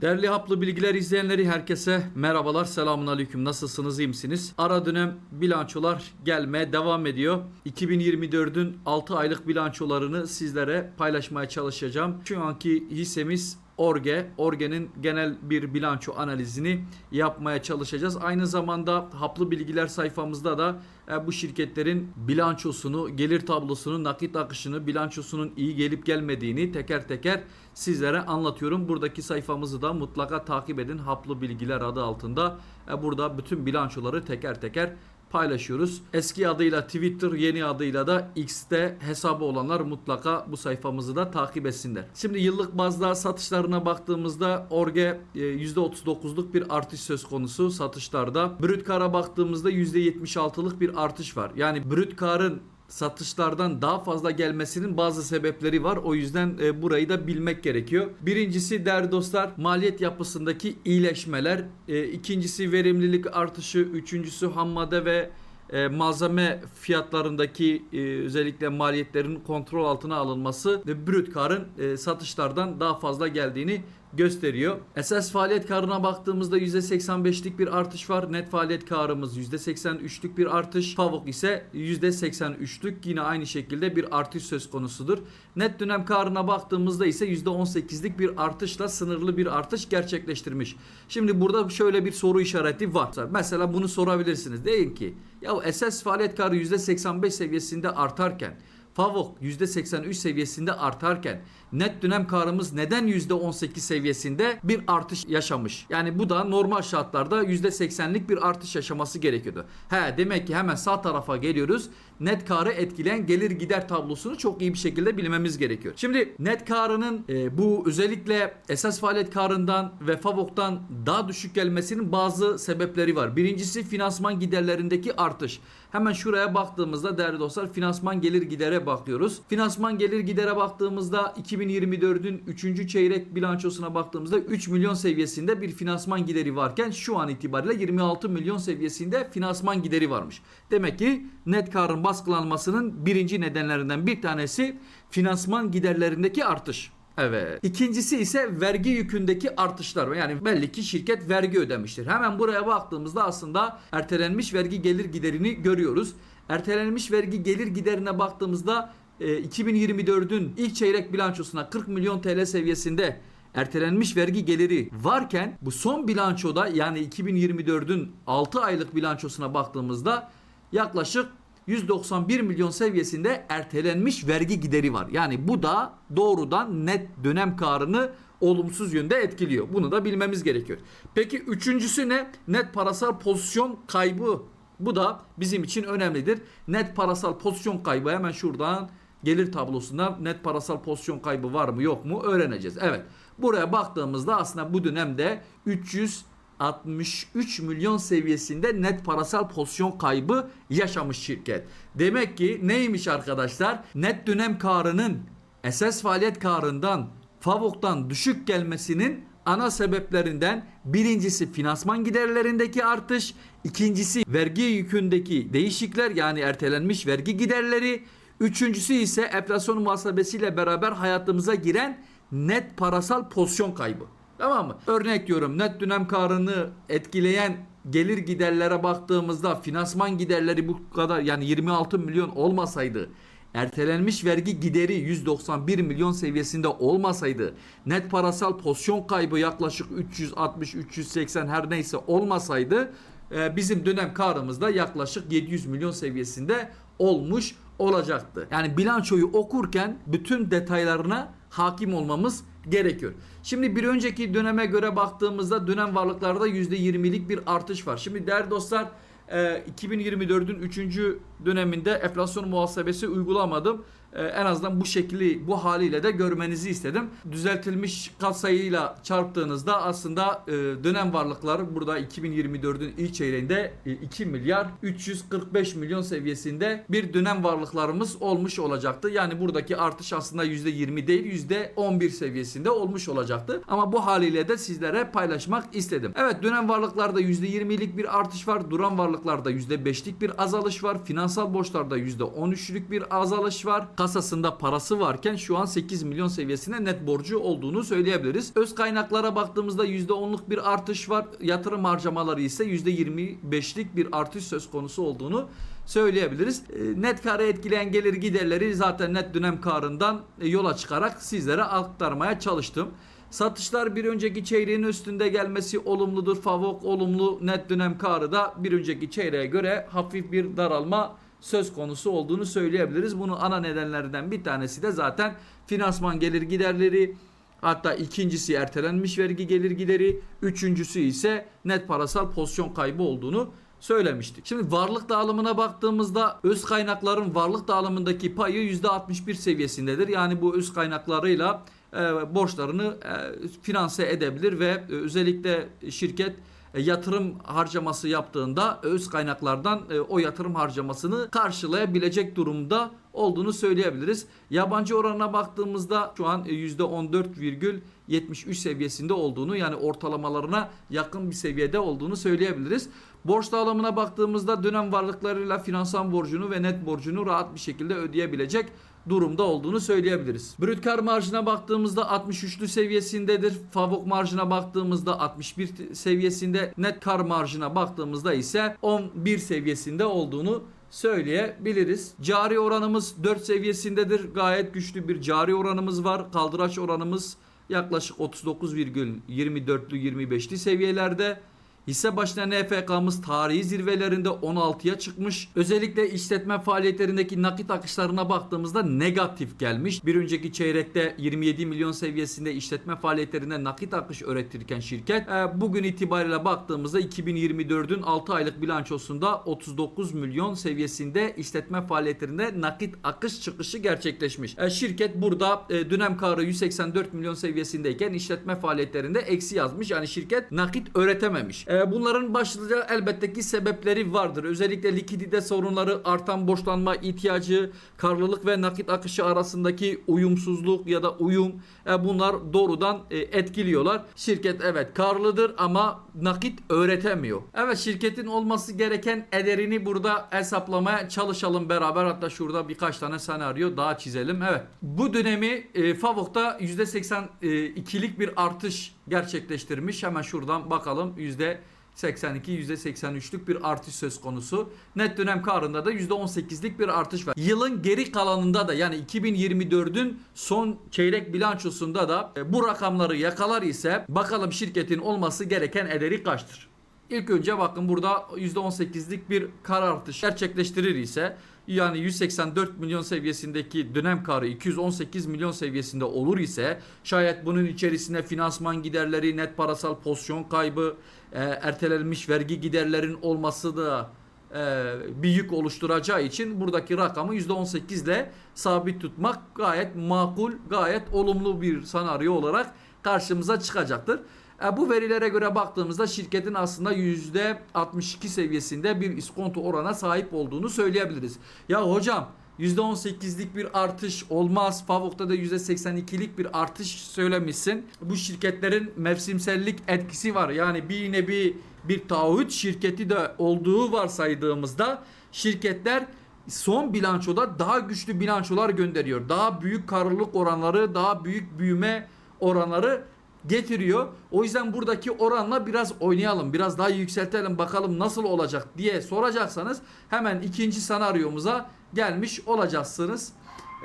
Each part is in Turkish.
Değerli haplı bilgiler izleyenleri herkese merhabalar selamun aleyküm nasılsınız iyi misiniz? Ara dönem bilançolar gelmeye devam ediyor. 2024'ün 6 aylık bilançolarını sizlere paylaşmaya çalışacağım. Şu anki hissemiz Orge. Orge'nin genel bir bilanço analizini yapmaya çalışacağız. Aynı zamanda haplı bilgiler sayfamızda da e, bu şirketlerin bilançosunu, gelir tablosunu, nakit akışını, bilançosunun iyi gelip gelmediğini teker teker sizlere anlatıyorum. Buradaki sayfamızı da mutlaka takip edin. Haplı bilgiler adı altında. E, Burada bütün bilançoları teker teker paylaşıyoruz. Eski adıyla Twitter, yeni adıyla da X'te hesabı olanlar mutlaka bu sayfamızı da takip etsinler. Şimdi yıllık bazda satışlarına baktığımızda Orge e, %39'luk bir artış söz konusu satışlarda. Brüt kara baktığımızda %76'lık bir artış var. Yani brüt karın satışlardan daha fazla gelmesinin bazı sebepleri var. O yüzden e, burayı da bilmek gerekiyor. Birincisi değerli dostlar maliyet yapısındaki iyileşmeler. E, ikincisi verimlilik artışı. Üçüncüsü ham madde ve e, malzeme fiyatlarındaki e, özellikle maliyetlerin kontrol altına alınması ve brüt karın e, satışlardan daha fazla geldiğini gösteriyor. Esas faaliyet karına baktığımızda %85'lik bir artış var. Net faaliyet karımız %83'lük bir artış. Favok ise %83'lük yine aynı şekilde bir artış söz konusudur. Net dönem karına baktığımızda ise %18'lik bir artışla sınırlı bir artış gerçekleştirmiş. Şimdi burada şöyle bir soru işareti var. Mesela bunu sorabilirsiniz. Deyin ki ya esas faaliyet karı %85 seviyesinde artarken Favok %83 seviyesinde artarken net dönem karımız neden %18 seviyesinde bir artış yaşamış? Yani bu da normal şartlarda %80'lik bir artış yaşaması gerekiyordu. He demek ki hemen sağ tarafa geliyoruz. Net karı etkileyen gelir gider tablosunu çok iyi bir şekilde bilmemiz gerekiyor. Şimdi net karının e, bu özellikle esas faaliyet karından ve Favok'tan daha düşük gelmesinin bazı sebepleri var. Birincisi finansman giderlerindeki artış. Hemen şuraya baktığımızda değerli dostlar finansman gelir gidere bakıyoruz. Finansman gelir gidere baktığımızda 2024'ün 3. çeyrek bilançosuna baktığımızda 3 milyon seviyesinde bir finansman gideri varken şu an itibariyle 26 milyon seviyesinde finansman gideri varmış. Demek ki net karın baskılanmasının birinci nedenlerinden bir tanesi finansman giderlerindeki artış. Evet. İkincisi ise vergi yükündeki artışlar. Yani belli ki şirket vergi ödemiştir. Hemen buraya baktığımızda aslında ertelenmiş vergi gelir giderini görüyoruz. Ertelenmiş vergi gelir giderine baktığımızda e, 2024'ün ilk çeyrek bilançosuna 40 milyon TL seviyesinde ertelenmiş vergi geliri varken bu son bilançoda yani 2024'ün 6 aylık bilançosuna baktığımızda yaklaşık 191 milyon seviyesinde ertelenmiş vergi gideri var. Yani bu da doğrudan net dönem karını olumsuz yönde etkiliyor. Bunu da bilmemiz gerekiyor. Peki üçüncüsü ne? Net parasal pozisyon kaybı. Bu da bizim için önemlidir. Net parasal pozisyon kaybı hemen şuradan gelir tablosundan net parasal pozisyon kaybı var mı yok mu öğreneceğiz. Evet. Buraya baktığımızda aslında bu dönemde 300 63 milyon seviyesinde net parasal pozisyon kaybı yaşamış şirket. Demek ki neymiş arkadaşlar? Net dönem karının esas faaliyet karından Favok'tan düşük gelmesinin ana sebeplerinden birincisi finansman giderlerindeki artış, ikincisi vergi yükündeki değişikler yani ertelenmiş vergi giderleri, üçüncüsü ise enflasyon muhasebesiyle beraber hayatımıza giren net parasal pozisyon kaybı. Tamam mı? Örnek diyorum net dönem karını etkileyen gelir giderlere baktığımızda finansman giderleri bu kadar yani 26 milyon olmasaydı ertelenmiş vergi gideri 191 milyon seviyesinde olmasaydı net parasal pozisyon kaybı yaklaşık 360-380 her neyse olmasaydı e, bizim dönem karımızda yaklaşık 700 milyon seviyesinde olmuş olacaktı. Yani bilançoyu okurken bütün detaylarına hakim olmamız gerekiyor. Şimdi bir önceki döneme göre baktığımızda dönem varlıklarda %20'lik bir artış var. Şimdi değerli dostlar e, 2024'ün 3. döneminde enflasyon muhasebesi uygulamadım. E, en azından bu şekli bu haliyle de görmenizi istedim. Düzeltilmiş katsayıyla çarptığınızda aslında e, dönem varlıklar burada 2024'ün ilk çeyreğinde e, 2 milyar 345 milyon seviyesinde bir dönem varlıklarımız olmuş olacaktı. Yani buradaki artış aslında %20 değil %11 seviyesinde olmuş olacaktı. Ama bu haliyle de sizlere paylaşmak istedim. Evet dönem varlıklarda %20'lik bir artış var. Duran varlıklarda %5'lik bir azalış var. Finansal borçlarda %13'lük bir azalış var. Kasasında parası varken şu an 8 milyon seviyesinde net borcu olduğunu söyleyebiliriz. Öz kaynaklara baktığımızda %10'luk bir artış var. Yatırım harcamaları ise %25'lik bir artış söz konusu olduğunu söyleyebiliriz. E, Net karı etkileyen gelir giderleri zaten net dönem karından e, yola çıkarak sizlere aktarmaya çalıştım. Satışlar bir önceki çeyreğin üstünde gelmesi olumludur. Favok olumlu net dönem karı da bir önceki çeyreğe göre hafif bir daralma söz konusu olduğunu söyleyebiliriz. Bunun ana nedenlerinden bir tanesi de zaten finansman gelir giderleri, Hatta ikincisi ertelenmiş vergi gelir gideri, üçüncüsü ise net parasal pozisyon kaybı olduğunu söylemiştik. Şimdi varlık dağılımına baktığımızda öz kaynakların varlık dağılımındaki payı %61 seviyesindedir. Yani bu öz kaynaklarıyla e, borçlarını e, finanse edebilir ve e, özellikle şirket yatırım harcaması yaptığında öz kaynaklardan e, o yatırım harcamasını karşılayabilecek durumda olduğunu söyleyebiliriz. Yabancı oranına baktığımızda şu an e, %14,73 seviyesinde olduğunu yani ortalamalarına yakın bir seviyede olduğunu söyleyebiliriz. Borç dağılımına baktığımızda dönem varlıklarıyla finansal borcunu ve net borcunu rahat bir şekilde ödeyebilecek durumda olduğunu söyleyebiliriz. Brüt kar marjına baktığımızda 63'lü seviyesindedir. Favok marjına baktığımızda 61 seviyesinde. Net kar marjına baktığımızda ise 11 seviyesinde olduğunu söyleyebiliriz. Cari oranımız 4 seviyesindedir. Gayet güçlü bir cari oranımız var. Kaldıraç oranımız yaklaşık 39,24'lü 25'li seviyelerde. Hisse başına NFK'mız tarihi zirvelerinde 16'ya çıkmış. Özellikle işletme faaliyetlerindeki nakit akışlarına baktığımızda negatif gelmiş. Bir önceki çeyrekte 27 milyon seviyesinde işletme faaliyetlerinde nakit akış üretirken şirket e, bugün itibariyle baktığımızda 2024'ün 6 aylık bilançosunda 39 milyon seviyesinde işletme faaliyetlerinde nakit akış çıkışı gerçekleşmiş. E, Şirket burada e, dönem karı 184 milyon seviyesindeyken işletme faaliyetlerinde eksi yazmış. Yani şirket nakit üretememiş. E, Bunların başlıca elbette ki sebepleri vardır. Özellikle likidite sorunları, artan borçlanma ihtiyacı, karlılık ve nakit akışı arasındaki uyumsuzluk ya da uyum e, bunlar doğrudan e, etkiliyorlar. Şirket evet karlıdır ama nakit öğretemiyor. Evet şirketin olması gereken ederini burada hesaplamaya çalışalım beraber. Hatta şurada birkaç tane senaryo daha çizelim. Evet bu dönemi e, Favok'ta %82'lik bir artış gerçekleştirmiş. Hemen şuradan bakalım yüzde 82 %83'lük bir artış söz konusu. Net dönem karında da %18'lik bir artış var. Yılın geri kalanında da yani 2024'ün son çeyrek bilançosunda da e, bu rakamları yakalar ise bakalım şirketin olması gereken ederi kaçtır? İlk önce bakın burada %18'lik bir kar artış gerçekleştirir ise yani 184 milyon seviyesindeki dönem karı 218 milyon seviyesinde olur ise şayet bunun içerisinde finansman giderleri, net parasal pozisyon kaybı, e, ertelenmiş vergi giderlerin olması da e, bir yük oluşturacağı için buradaki rakamı %18 ile sabit tutmak gayet makul, gayet olumlu bir senaryo olarak karşımıza çıkacaktır. E, bu verilere göre baktığımızda şirketin aslında %62 seviyesinde bir iskonto orana sahip olduğunu söyleyebiliriz. Ya hocam %18'lik bir artış olmaz. Favok'ta da %82'lik bir artış söylemişsin. Bu şirketlerin mevsimsellik etkisi var. Yani bir nevi bir taahhüt şirketi de olduğu varsaydığımızda şirketler son bilançoda daha güçlü bilançolar gönderiyor. Daha büyük karlılık oranları, daha büyük büyüme oranları getiriyor. O yüzden buradaki oranla biraz oynayalım. Biraz daha yükseltelim bakalım nasıl olacak diye soracaksanız hemen ikinci senaryomuza gelmiş olacaksınız.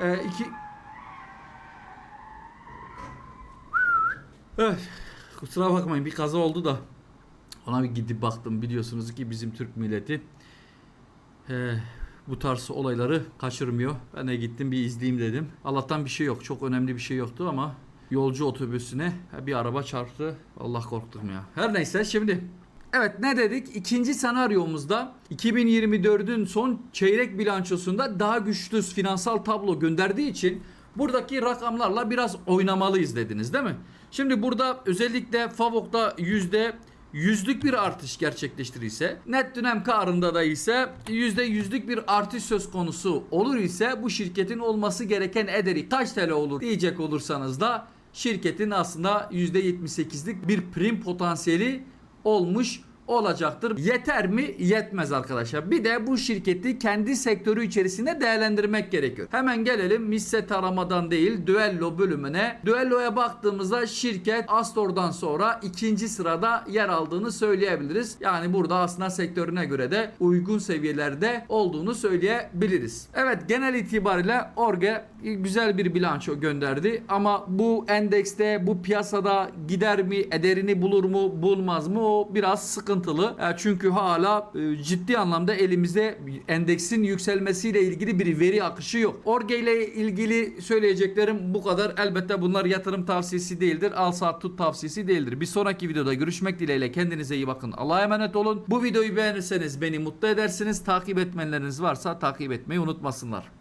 Ee, iki... Evet, kusura bakmayın bir kaza oldu da ona bir gidip baktım. Biliyorsunuz ki bizim Türk milleti ee, bu tarz olayları kaçırmıyor. Ben de gittim bir izleyeyim dedim. Allah'tan bir şey yok. Çok önemli bir şey yoktu ama yolcu otobüsüne bir araba çarptı. Allah korktum ya. Her neyse şimdi Evet ne dedik? İkinci senaryomuzda 2024'ün son çeyrek bilançosunda daha güçlü finansal tablo gönderdiği için buradaki rakamlarla biraz oynamalıyız dediniz değil mi? Şimdi burada özellikle Favok'ta yüzde yüzlük bir artış gerçekleştirirse net dönem karında da ise yüzde yüzlük bir artış söz konusu olur ise bu şirketin olması gereken ederi kaç TL olur diyecek olursanız da şirketin aslında yüzde 78'lik bir prim potansiyeli olmuş olacaktır. Yeter mi? Yetmez arkadaşlar. Bir de bu şirketi kendi sektörü içerisinde değerlendirmek gerekiyor. Hemen gelelim Misse taramadan değil Duello bölümüne. Duello'ya baktığımızda şirket Astor'dan sonra ikinci sırada yer aldığını söyleyebiliriz. Yani burada aslında sektörüne göre de uygun seviyelerde olduğunu söyleyebiliriz. Evet genel itibariyle Orge güzel bir bilanço gönderdi ama bu endekste bu piyasada gider mi ederini bulur mu bulmaz mı o biraz sıkıntılı. E, Çünkü hala e, ciddi anlamda elimizde endeksin yükselmesiyle ilgili bir veri akışı yok. Orge ile ilgili söyleyeceklerim bu kadar. Elbette bunlar yatırım tavsiyesi değildir. Al saat tut tavsiyesi değildir. Bir sonraki videoda görüşmek dileğiyle kendinize iyi bakın. Allah'a emanet olun. Bu videoyu beğenirseniz beni mutlu edersiniz. Takip etmenleriniz varsa takip etmeyi unutmasınlar.